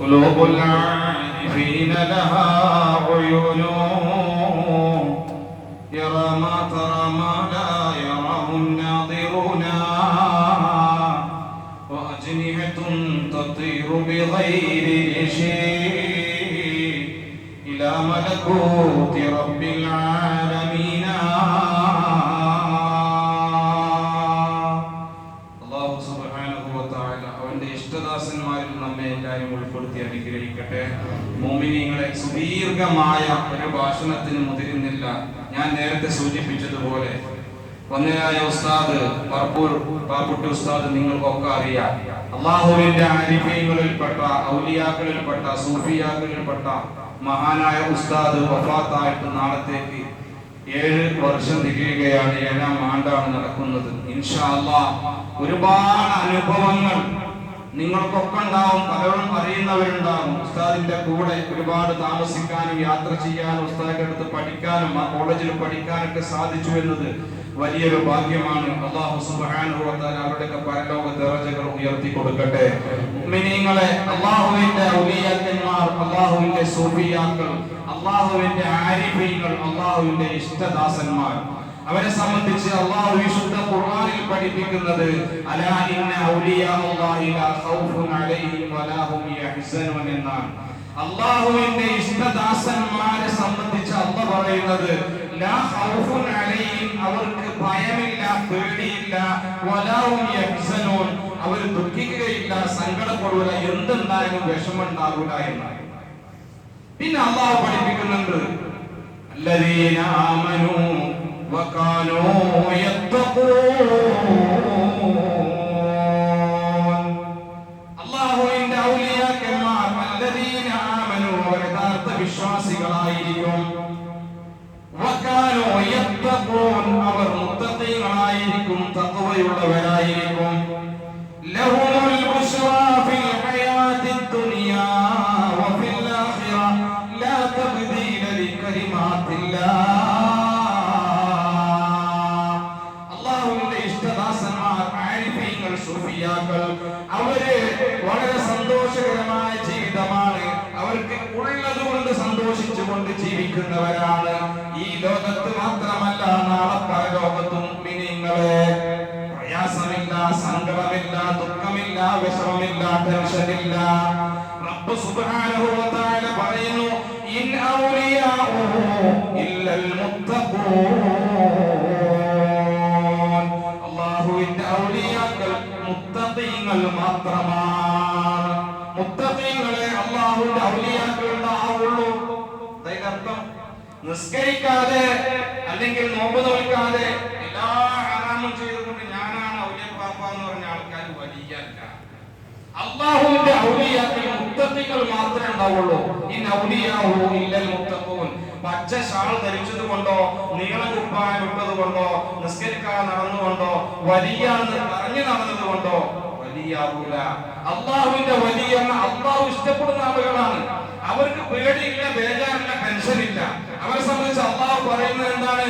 قلوب العارفين لها عيون. يرى ما ترى ما لا يراه الناظرون. وأجنحة تطير بغير شيء إلى ملكوت رب العالمين. അനുഗ്രഹിക്കട്ടെ മോമിനിങ്ങളെ സുദീർഘമായ ഒരു ഭാഷണത്തിന് മുതിരുന്നില്ല. ഞാൻ നേരത്തെ സൂചിപ്പിച്ചതുപോലെ. ഒന്നിനായ ഉസ്താദ് പറപ്പൂർ പാപ്പുട്ടി ഉസ്താദ് നിങ്ങൾക്കൊക്കെ അറിയാം. അള്ളാഹുവിന്റെ ആരിഫ്യങ്ങളിൽപ്പെട്ട ഔലിയാക്കളിൽപ്പെട്ട സൂഫിയാക്കളിൽപ്പെട്ട മഹാനായ ഉസ്താദ് വഫാത്തായിട്ട് നാളത്തേക്ക് ഏഴ് വർഷം തികയുകയാണ്. ഏഴാം ആണ്ടാണ് നടക്കുന്നത്. ഇൻഷാ അള്ളാഹ് ഒരുപാട് അനുഭവങ്ങൾ നിങ്ങൾക്കൊക്കെ ഉണ്ടാവും പലരും അറിയുന്നവരുണ്ടാവും ഉസ്താദിന്റെ കൂടെ ഒരുപാട് താമസിക്കാനും യാത്ര ചെയ്യാനും ഉസ്താദിന്റെ അടുത്ത് പഠിക്കാനും ആ കോളേജിൽ പഠിക്കാനൊക്കെ സാധിച്ചു എന്നത് വലിയൊരു ഭാഗ്യമാണ്. അള്ളാഹു തആല അവരുടെയൊക്കെ പരലോക ദറജകൾ ഉയർത്തി കൊടുക്കട്ടെ. മിനിങ്ങളെ അള്ളാഹുവിന്റെ ഔലിയാക്കന്മാർ അള്ളാഹുവിന്റെ സൂഫിയാക്കൾ അള്ളാഹുവിന്റെ ആരിഫീങ്ങൾ അള്ളാഹുവിന്റെ ഇഷ്ടദാസന്മാർ. അവരെ സംബന്ധിച്ച് അള്ളാഹു വിശുദ്ധ ഖുർആനിൽ പഠിപ്പിക്കുന്നത് അലാ ഇന്ന ഔലിയാ അല്ലാഹി ലാ ഖൗഫുൻ അലൈഹിം വലാ ഹും യഹ്സനൂൻ എന്നാണ് അള്ളാഹുവിന്റെ ഇഷ്ടദാസന്മാരെ സംബന്ധിച്ച് അല്ല പറയുന്നത് ലാ ഖൗഫുൻ അലൈഹിം അവർക്ക് ഭയമില്ല പേടിയില്ല വലാ ഹും യഹ്സനൂൻ അവർ ദുഃഖിക്കുകയില്ല സങ്കടപ്പെടൂല എന്തെന്തായാലും വിഷമമുണ്ടാകൂല എന്നാണ് പിന്നെ അള്ളാഹു പഠിപ്പിക്കുന്നുണ്ട് الذين آمنوا وكانوا يتقون അള്ളാഹുവിന്റെ ഔലിയാക്കന്മാർ الذين آمنوا അവർ യഥാർത്ഥ വിശ്വാസികളായിരിക്കും وكانوا يتقون അവർ മുത്തഖീങ്ങളായിരിക്കും തഖ്വയുള്ളവരായിരിക്കും സൂഫിയാക്കൾ അവർ വളരെ സന്തോഷകരമായ ജീവിതമാണ്. അവർക്ക് ഉള്ളത് കൊണ്ട് സന്തോഷിച്ചുകൊണ്ട് ജീവിക്കുന്നവരാണ്. ഈ ലോകത്ത് മാത്രമല്ല നാളെ പരലോകത്തും മിനിങ്ങളെ. പ്രയാസമില്ല സങ്കടമില്ല ദുഃഖമില്ല വിഷമമില്ല ടെൻഷനില്ല. റബ്ബ് സുബ്ഹാനഹു പറയുന്നു ഇൻ ഔലിയാഉ മുത്തഖൂൻ. ഔലിയാക്കൾ മുത്തഖീങ്ങൾ മാത്രമാണ്. മുത്തഖീങ്ങളെ അല്ലാഹുവിന്റെ ഔലിയാക്കൾ ഉണ്ടാവുള്ളൂ അതിനർത്ഥം നിസ്കരിക്കാതെ അല്ലെങ്കിൽ നോമ്പ് നോൽക്കാതെ എല്ലാ ഹറാമും ചെയ്തുകൊണ്ട് ഞാനാണ് പാപ്പ എന്ന് പറഞ്ഞ ആൾക്കാർ വലിയല്ല. അള്ളാഹുവിന്റെ ഔലിയാക്കൾ മുത്തഖികൾ മാത്രമേ ഉണ്ടാവുള്ളൂ. ഈ ഔലിയാഹു ഇല്ലൽ മുത്തഖൂൻ. പച്ച ഷാൾ ധരിച്ചത് കൊണ്ടോ നീളം കുപ്പായം ഇട്ടത് കൊണ്ടോ നിസ്കരിക്കാൻ നടന്നുകൊണ്ടോ വലിയ പറഞ്ഞു നടന്നത് കൊണ്ടോ വലിയാവൂല. അള്ളാഹുവിന്റെ വലിയ അള്ളാഹു ഇഷ്ടപ്പെടുന്ന ആളുകളാണ്. അവർക്ക് പേടിയില്ല ബേജാറില്ല ടെൻഷനില്ല അവരെ സംബന്ധിച്ച് അള്ളാഹു പറയുന്നത് എന്താണ്?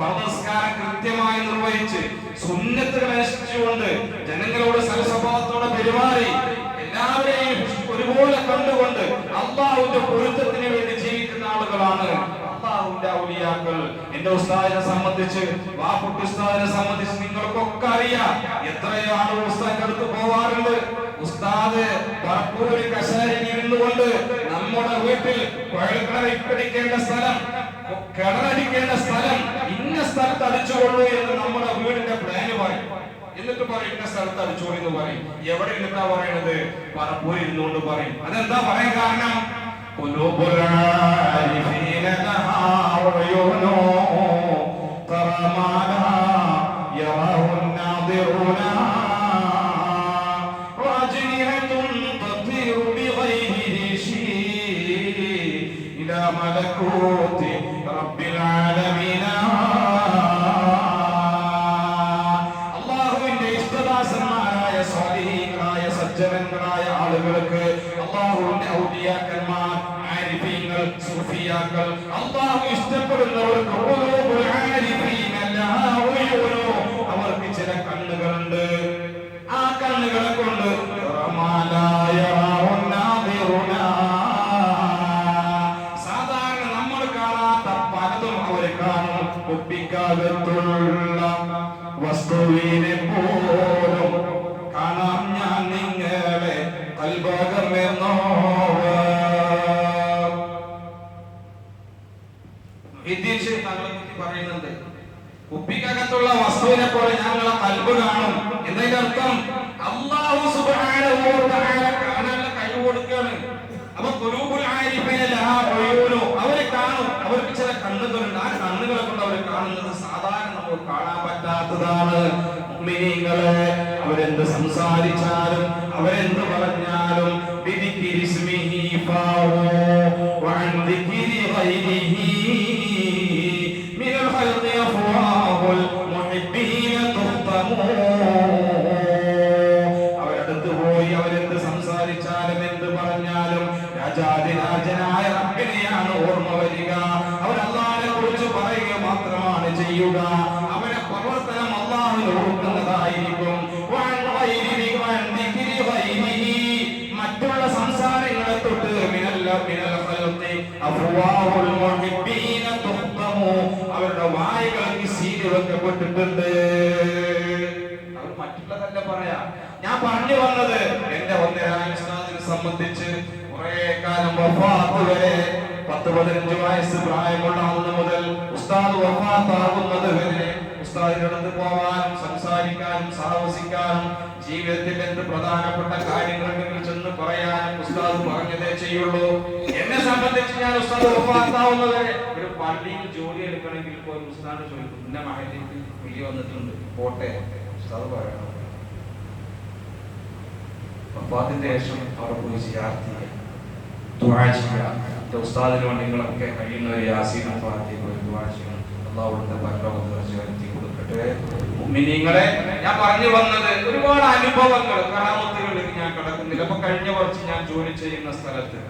ഫർദസ്കാരം കൃത്യമായി നിർവഹിച്ച് സുന്നത്തുകൾ അനുഷ്ഠിച്ചുകൊണ്ട് ജനങ്ങളോട് സൽസ്വഭാവത്തോടെ പെരുമാറി എല്ലാവരെയും ഒരുപോലെ കണ്ടുകൊണ്ട് അള്ളാഹുവിന്റെ പൊരുത്തത്തിന് വേണ്ടി ജീവിക്കുന്ന ആളുകളാണ്. അള്ളാഹുവിന്റെ ഔലിയാക്കൾ എന്റെ ഉസ്താദിനെ സംബന്ധിച്ച് വാപ്പുട്ടി ഉസ്താദിനെ സംബന്ധിച്ച് നിങ്ങൾക്കൊക്കെ അറിയാം എത്രയോ ആളുകൾ ഉസ്താദിന്റെ അടുത്ത് പോവാറുണ്ട് ഉസ്താദ് പറപ്പൂർ ഒരു കശാരയിൽ ഇരുന്നുകൊണ്ട് നമ്മുടെ വീട്ടിൽ കുഴൽക്കിണർ സ്ഥലം കിണറടിക്കേണ്ട സ്ഥലം ഇന്ന സ്ഥലത്ത് അടിച്ചുകൊള്ളൂ എന്ന് നമ്മുടെ വീടിന്റെ പ്ലാന് പറയും. എന്നിട്ട് പറയും ഇന്ന സ്ഥലത്ത് അടിച്ചോളൂ എന്ന് പറയും. എവിടെ ഇരുന്നിട്ടാ പറയണത്? പറപ്പൂർ ഇരുന്നുകൊണ്ട് പറയും. അതെന്താ പറയാൻ കാരണം? قلوب العارفين لها عيون ترى ما لا يراه الناظرون وأجنحة تطير بغير شيء إلى ملكوت رب العالمين. സൂഫിയാക്കൾ അള്ളാഹു ഇഷ്ടപ്പെടുന്നവർക്ക് ഖുലൂബുൽ നമുക്ക് കാണാൻ പറ്റാത്തതാണ്. അവരെന്ത് സംസാരിച്ചാലും അവരെന്ത് പറഞ്ഞാലും ബിദിക്രി ചെയ്യുക. അവരെ പ്രവർത്തനം അള്ളാഹു നോക്കുന്നതായിരിക്കും. മറ്റുള്ള സംസാരങ്ങളെ തൊട്ട് മിനല്ല മിനൽ അഫ്വാഹുൽ മുഹിബ്ബീന തുഹ്തമു. അവരുടെ വായകൾക്ക് സീൽ വെക്കപ്പെട്ടിട്ടുണ്ട്. അവർ മറ്റുള്ളതല്ല പറയാ. ഞാൻ പറഞ്ഞു വന്നത് എന്റെ ഒന്നരായ സംബന്ധിച്ച് കുറെ കാലം വഫാത്ത് വരെ പത്ത് പതിനഞ്ച് വയസ്സ് പ്രായമുള്ള മുതൽ ഉസ്താദ് വഫാത്താകുന്നത് വരെ ഉസ്താദിന്റെ അടുത്ത് പോവാനും സംസാരിക്കാനും സാഹസിക്കാനും ജീവിതത്തിൽ എന്ത് പ്രധാനപ്പെട്ട നിങ്ങൾ ചെന്ന് പറയാനും ഉസ്താദ് പറഞ്ഞതേ ചെയ്യുള്ളൂ. എന്നെ സംബന്ധിച്ച് ഞാൻ ഉസ്താദ് വഫാത്താവുന്നത് വരെ ഒരു പള്ളിയിൽ ജോലി എടുക്കണമെങ്കിൽ പോയി ഉസ്താദ് ചോദിക്കും എന്റെ മഹലേക്ക് വിളി വന്നിട്ടുണ്ട് പോട്ടെ. ഉസ്താദ് പറയണം. വഫാത്തിന്റെ ശേഷം അവർ പോയി സിയാർത്ത് ദുആ എന്റെ ഉസ്താദിന് കഴിയുന്ന ഒരു യാസീൻ അഫാത്തി ഒരു ദുആ ചെയ്യണം. അള്ളാഹുവിന്റെ പരലോകത്ത് വരുത്തി കൊടുക്കട്ടെ. മുഅ്മിനീങ്ങളെ ഞാൻ പറഞ്ഞു വന്നത് ഒരുപാട് അനുഭവങ്ങൾ കലാമത്തുകളിലേക്ക് ഞാൻ കിടക്കുന്നില്ല. അപ്പൊ കഴിഞ്ഞ കുറച്ച് ഞാൻ ജോലി ചെയ്യുന്ന സ്ഥലത്ത്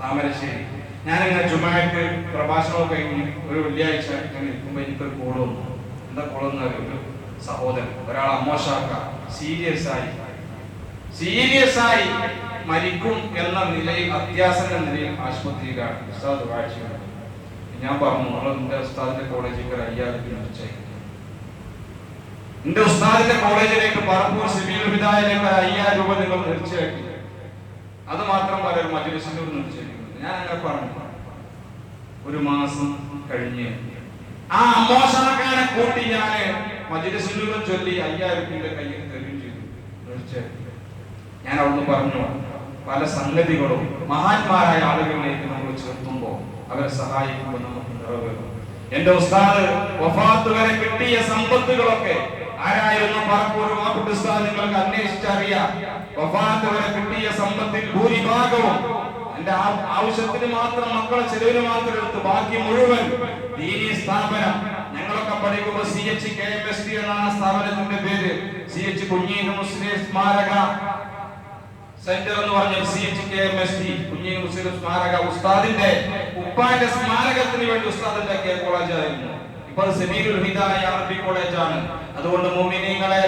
താമരശ്ശേരി ഞാനിങ്ങനെ ജുമായിട്ട് പ്രഭാഷണം കഴിഞ്ഞ് ഒരു വെള്ളിയാഴ്ച ഞാൻ നിൽക്കുമ്പോൾ എനിക്കൊരു കോൾ വന്നു. എന്താ കോൾ ഒരു സഹോദരൻ ഒരാൾ അമ്മോഷാക്ക സീരിയസ് ആയി. സീരിയസ് ആയി. മരിക്കും എന്ന നിലയിൽ അത്യാസന്ന നിലയിൽ ആശുപത്രിയിലാണ്. ഉസ്താദ് വാഴ്ചയാണ്. ഞാൻ പറഞ്ഞു നമ്മൾ എന്റെ ഉസ്താദിന്റെ കോളേജിൽ ഒരു അയ്യായിരം വിളിച്ചേക്കും എന്റെ ഉസ്താദിന്റെ കോളേജിലേക്ക് പറപ്പൂർ സിവിൽ വിദായിലേക്ക് ഒരു അയ്യായിരം രൂപ നിങ്ങൾ തീർച്ചയായിട്ടും അത് മാത്രം വരെ ഒരു മജുലിസിന്റെ നിർച്ചയിക്കുന്നത് ഞാൻ അങ്ങനെ പറഞ്ഞു. ഒരു മാസം കഴിഞ്ഞ് ആ അമോഷണക്കാരെ കൂട്ടി ഞാൻ മജുലിസിലൂടെ ചൊല്ലി അയ്യായിരം രൂപ കയ്യിൽ തരുകയും ചെയ്തു. തീർച്ചയായിട്ടും ഞാൻ അവിടുന്ന് പറഞ്ഞു പല സംഗതികളും മഹാന്മാരായ ആളുകളിലേക്ക് നമ്മൾ ചേർത്തുമ്പോൾ അവരെ സഹായിക്കുമ്പോൾ നമുക്ക് നിറവേറും. എന്റെ ഉസ്താദ് വഫാത്ത് വരെ കിട്ടിയ സമ്പത്തുകളൊക്കെ ആരായിരുന്നു? പറപ്പൂർ മാപ്പിട്ട് ഉസ്താദ് നിങ്ങൾക്ക് അന്വേഷിച്ചറിയാം. വഫാത്ത് വരെ കിട്ടിയ സമ്പത്തിൽ ഭൂരിഭാഗവും എന്റെ ആ- ആവശ്യത്തിന് മാത്രം മക്കളെ ചെലവിന് മാത്രം എടുത്ത് ബാക്കി മുഴുവൻ ദീനി സ്ഥാപനം. ഞങ്ങളൊക്കെ പഠിക്കുമ്പോൾ C H K M S T എന്നാണ് സ്ഥാപനത്തിന്റെ പേര്. സി എച്ച് കുഞ്ഞീന് മുസ്ലിം സ്മാരക സെന്റർ എന്ന് പറഞ്ഞ C H K M S T കുഞ്ഞി മുസ്ലിം സ്മാരക ഉസ്താദിന്റെ ഉപ്പാന്റെ സ്മാരകത്തിന് വേണ്ടി ഉസ്താദ് ഉണ്ടാക്കിയ കോളേജായിരുന്നു ഇപ്പൊ സെമീലുൽ ഹിദായ അറബി കോളേജാണ് അതുകൊണ്ട് മോമിനിങ്ങളെ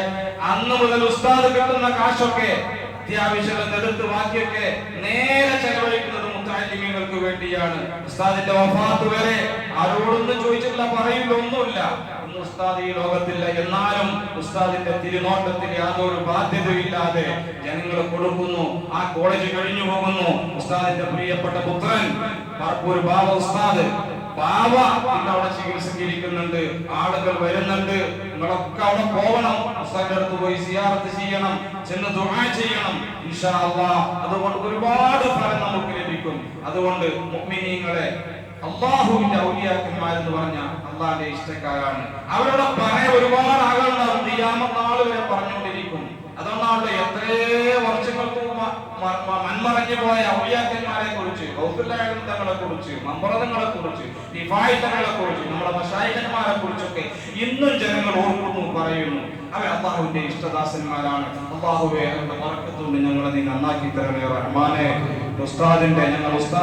അന്ന് മുതൽ ഉസ്താദ് കിട്ടുന്ന കാശൊക്കെ അത്യാവശ്യം എടുത്ത് ബാക്കിയൊക്കെ നേരെ ചെലവഴിക്കുന്നത് മുത്താലിമീങ്ങൾക്ക് വേണ്ടിയാണ്. ഉസ്താദിന്റെ വഫാത്ത് വരെ ആരോടൊന്നും ചോദിച്ചിട്ടില്ല പറയില്ല ഒന്നുമില്ല. ഉസ്താദ് ഈ ലോകത്തില്ല എന്നാലും ഉസ്താദിന്റെ തിരുനോട്ടത്തിൽ യാതൊരു ബാധ്യതയില്ലാതെ ജനങ്ങൾ കൊടുക്കുന്നു. ആ കോളേജ് കഴിഞ്ഞു പോകുന്നു. ഉസ്താദിന്റെ പ്രിയപ്പെട്ട പുത്രൻ പാർപ്പൂർ ബാബ ഉസ്താദ്. ബാബ ഇന്ന് അവിടെ ചികിത്സിച്ചിരിക്കുന്നുണ്ട്. ആളുകൾ വരുന്നുണ്ട്. നിങ്ങളൊക്കെ അവിടെ പോകണം. ഉസ്താദിന്റെ അടുത്ത് പോയി സിയാറത്ത് ചെയ്യണം. ചെന്ന് ദുആ ചെയ്യണം. ഇൻഷാ അല്ലാഹ് അതുകൊണ്ട് ഒരുപാട് ഫലം നമുക്ക് ലഭിക്കും. അതുകൊണ്ട് മുഅ്മിനീങ്ങളെ അള്ളാഹുവിന്റെ ഔലിയാക്കന്മാർ എന്ന് പറഞ്ഞ അള്ളാഹിന്റെ ഇഷ്ടക്കാരാണ്. അവരുടെ പറയാൻ ഒരുപാട് ആളുകളുണ്ടാവും. നാൾ വരെ പറഞ്ഞുകൊണ്ടിരിക്കും. അതുകൊണ്ടാണല്ലോ എത്രയോ വർഷങ്ങൾക്ക് മൺമറഞ്ഞു പോയ ഔയാക്കന്മാരെ കുറിച്ച് തങ്ങളെ കുറിച്ച് മമ്പ്രതങ്ങളെ കുറിച്ച് നിഫായിത്തങ്ങളെ കുറിച്ച് നമ്മുടെ മഷായികന്മാരെ കുറിച്ചൊക്കെ ഇന്നും ജനങ്ങൾ ഓർക്കുന്നു പറയുന്നു. അവർ അള്ളാഹുവിന്റെ ഇഷ്ടദാസന്മാരാണ്. അള്ളാഹുവെ അവരുടെ മറക്കത്തുകൊണ്ട് ഞങ്ങളെ നീ നന്നാക്കി തരണേ റഹ്മാനെ. ഉസ്താദിന്റെ ഞങ്ങൾ ഉസ്താദ്